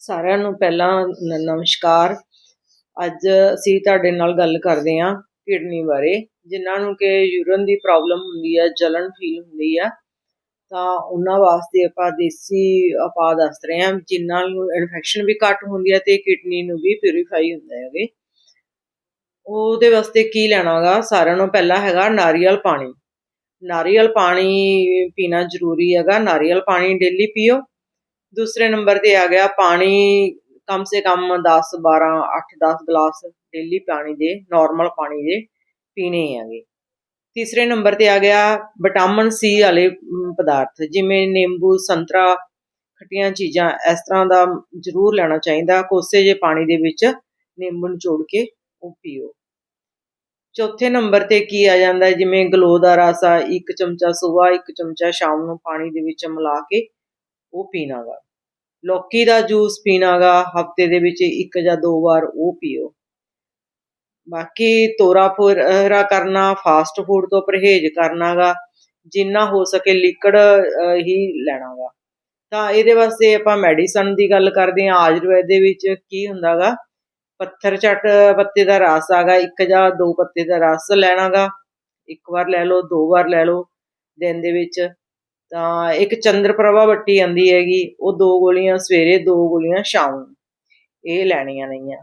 ਸਾਰਿਆਂ ਨੂੰ ਪਹਿਲਾਂ ਨਮਸਕਾਰ। ਅੱਜ ਅਸੀਂ ਤੁਹਾਡੇ ਨਾਲ ਗੱਲ ਕਰਦੇ ਹਾਂ ਕਿਡਨੀ ਬਾਰੇ, ਜਿਨ੍ਹਾਂ ਨੂੰ ਕਿ ਯੂਰਨ ਦੀ ਪ੍ਰੋਬਲਮ ਹੁੰਦੀ ਹੈ ਜਲਨ ਫੀਲ ਹੁੰਦੀ ਆ। ਤਾਂ ਉਹਨਾਂ ਵਾਸਤੇ ਆਪਾਂ ਦੇਸੀ ਉਪਾਅ ਦੱਸ ਰਹੇ ਹਾਂ, ਜਿਨ੍ਹਾਂ ਨੂੰ ਇਨਫੈਕਸ਼ਨ ਵੀ ਘੱਟ ਹੁੰਦੀ ਹੈ ਤੇ ਕਿਡਨੀ ਨੂੰ ਵੀ ਪਿਊਰੀਫਾਈ ਹੁੰਦਾ ਹੈਗੇ ਉਹਦੇ ਵਾਸਤੇ ਕੀ ਲੈਣਾਗਾ ਸਾਰਿਆਂ ਨੂੰ ਪਹਿਲਾਂ ਹੈਗਾ ਨਾਰੀਅਲ ਪਾਣੀ। ਨਾਰੀਅਲ ਪਾਣੀ ਪੀਣਾ ਜ਼ਰੂਰੀ ਹੈਗਾ। ਨਾਰੀਅਲ ਪਾਣੀ ਡੇਲੀ ਪੀਓ। ਦੂਸਰੇ ਨੰਬਰ ਤੇ ਆ ਗਿਆ ਪਾਣੀ, ਕਮ ਸੇ ਕਮ 10 12 8 10 ਗਲਾਸ ਡੇਲੀ ਪਾਣੀ ਦੇ ਨਾਰਮਲ ਪਾਣੀ ਦੇ ਪੀਣੇ ਹੈਗੇ। ਤੀਸਰੇ ਨੰਬਰ ਤੇ ਆ ਗਿਆ ਵਿਟਾਮਿਨ ਸੀ ਵਾਲੇ ਪਦਾਰਥ, ਜਿਵੇਂ ਨਿੰਬੂ, ਸੰਤਰਾ, ਖੱਟੀਆਂ ਚੀਜ਼ਾਂ, ਇਸ ਤਰ੍ਹਾਂ ਦਾ ਜ਼ਰੂਰ ਲੈਣਾ ਚਾਹੀਦਾ। ਕੋਸੇ ਜੇ ਪਾਣੀ ਦੇ ਵਿੱਚ ਨਿੰਬੂ ਨਿਚੋੜ ਕੇ ਉਹ ਪੀਓ। ਚੌਥੇ ਨੰਬਰ ਤੇ ਕੀ ਆ ਜਾਂਦਾ, ਜਿਵੇਂ ਗਲੋ ਦਾ ਰਸ ਆ, ਇੱਕ ਚਮਚਾ ਸਵੇਰ ਇੱਕ ਚਮਚਾ ਸ਼ਾਮ ਨੂੰ ਪਾਣੀ ਦੇ ਵਿੱਚ ਮਿਲਾ ਕੇ ਉਹ ਪੀਣਾਗਾ। ਲੌਕੀ ਦਾ ਜੂਸ ਪੀਣਾਗਾ, ਹਫ਼ਤੇ ਦੇ ਵਿੱਚ ਇੱਕ ਜਾਂ ਦੋ ਵਾਰ ਉਹ ਪੀਓ। ਬਾਕੀ ਤੋਰਾ ਫੇਰਾ ਕਰਨਾ ਫਾਸਟ ਫੂਡ ਤੋਂ ਪਰਹੇਜ਼ ਕਰਨਾਗਾ, ਜਿੰਨਾ ਹੋ ਸਕੇ ਲਿਕੜ ਹੀ ਲੈਣਾਗਾ। ਤਾਂ ਇਹਦੇ ਵਾਸਤੇ ਆਪਾਂ ਮੈਡੀਸਨ ਦੀ ਗੱਲ ਕਰਦੇ ਹਾਂ, ਆਯੁਰਵੈਦ ਦੇ ਵਿੱਚ ਕੀ ਹੁੰਦਾਗਾ? ਪੱਥਰ ਛੱਟ ਪੱਤੇ ਦਾ ਰਸ ਆਗਾ, ਇੱਕ ਜਾਂ ਦੋ ਪੱਤੇ ਦਾ ਰਸ ਲੈਣਾਗਾ। ਇੱਕ ਵਾਰ ਲੈ ਲਓ, ਦੋ ਵਾਰ ਲੈ ਲਓ ਦਿਨ ਦੇ ਵਿੱਚ। ਤਾਂ ਇੱਕ ਚੰਦਰਪ੍ਰਭਾ ਬੱਟੀ ਆਂਦੀ ਹੈਗੀ, ਉਹ ਦੋ ਗੋਲੀਆਂ ਸਵੇਰੇ, ਦੋ ਗੋਲੀਆਂ ਸ਼ਾਮ ਨੂੰ। ਇਹ ਲੈਣੀਆਂ ਨਹੀਂਆਂ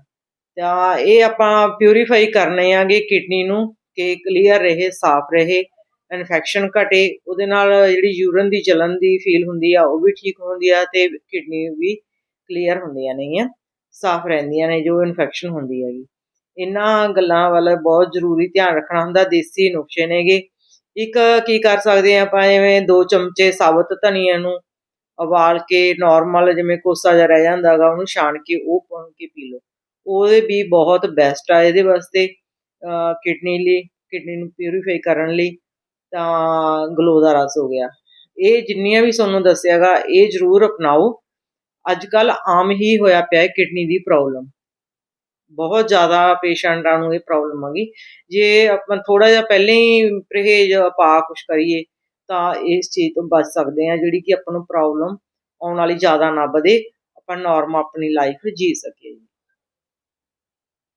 ਤਾਂ ਇਹ ਆਪਾਂ ਪਿਊਰੀਫਾਈ ਕਰਨੇ ਆਗੇ ਕਿਡਨੀ ਨੂੰ ਕਿ ਕਲੀਅਰ ਰਹੇ, ਸਾਫ਼ ਰਹੇ ਇਨਫੈਕਸ਼ਨ ਘਟੇ। ਉਹਦੇ ਨਾਲ ਜਿਹੜੀ ਯੂਰਨ ਦੀ ਜਲਨ ਦੀ ਫੀਲ ਹੁੰਦੀ ਆ, ਉਹ ਵੀ ਠੀਕ ਹੁੰਦੀ ਆ ਤੇ ਕਿਡਨੀ ਵੀ ਕਲੀਅਰ ਹੁੰਦੀਆਂ ਨੇਗੀਆਂ। ਸਾਫ਼ ਰਹਿੰਦੀਆਂ ਨੇ ਜੋ ਇਨਫੈਕਸ਼ਨ ਹੁੰਦੀ ਹੈਗੀ। ਇਹਨਾਂ ਗੱਲਾਂ ਵੱਲ ਬਹੁਤ ਜ਼ਰੂਰੀ ਧਿਆਨ ਰੱਖਣਾ ਹੁੰਦਾ। ਦੇਸੀ ਨੁਕਸੇ ਨੇਗੇ। ਇੱਕ ਕੀ ਕਰ ਸਕਦੇ ਆ ਆਪਾਂ, ਜਿਵੇਂ ਦੋ ਚਮਚੇ ਸਾਬਤ ਧਨੀਆ ਨੂੰ ਉਬਾਲ ਕੇ ਨਾਰਮਲ ਜਿਵੇਂ ਕੋਸਾ ਜਿਹਾ ਰਹਿ ਜਾਂਦਾਗਾ ਉਹਨੂੰ ਛਾਣ ਕੇ ਉਹ ਪਾਉਣ ਕੇ ਪੀ ਲਓ। ਉਹਦੇ ਵੀ ਬਹੁਤ ਬੈਸਟ ਆ ਇਹਦੇ ਵਾਸਤੇ ਕਿਡਨੀ ਲਈ ਕਿਡਨੀ ਨੂੰ ਪਿਊਰੀਫਾਈ ਕਰਨ ਲਈ ਤਾਂ ਗਲੋ ਦਾ ਰਸ ਹੋ ਗਿਆ। ਇਹ ਜਿੰਨੀਆਂ ਵੀ ਤੁਹਾਨੂੰ ਦੱਸਿਆਗਾ ਇਹ ਜ਼ਰੂਰ ਅਪਣਾਓ। ਅੱਜ ਕੱਲ ਆਮ ਹੀ ਹੋਇਆ ਪਿਆ ਹੈ ਕਿਡਨੀ ਦੀ ਪ੍ਰੋਬਲਮ ਬਹੁਤ ਜ਼ਿਆਦਾ ਪੇਸ਼ੈਂਟਾਂ ਨੂੰ ਇਹ ਪ੍ਰੋਬਲਮ ਹੈਗੀ ਜੇ ਆਪਾਂ ਥੋੜਾ ਜਿਹਾ ਪਹਿਲੇ ਹੀ ਪਰਹੇਜ਼ ਪਾ ਕੁਛ ਕਰੀਏ, ਤਾਂ ਇਸ ਚੀਜ਼ ਤੋਂ ਬਚ ਸਕਦੇ ਆ ਜਿਹੜੀ ਕਿ ਆਪਾਂ ਨੂੰ ਪ੍ਰੋਬਲਮ ਆਉਣ ਵਾਲੀ ਜ਼ਿਆਦਾ ਨਾ ਵਧੇ। ਆਪਾਂ ਨਾਰਮਲ ਆਪਣੀ ਲਾਈਫ ਜੀ ਸਕੀਏ।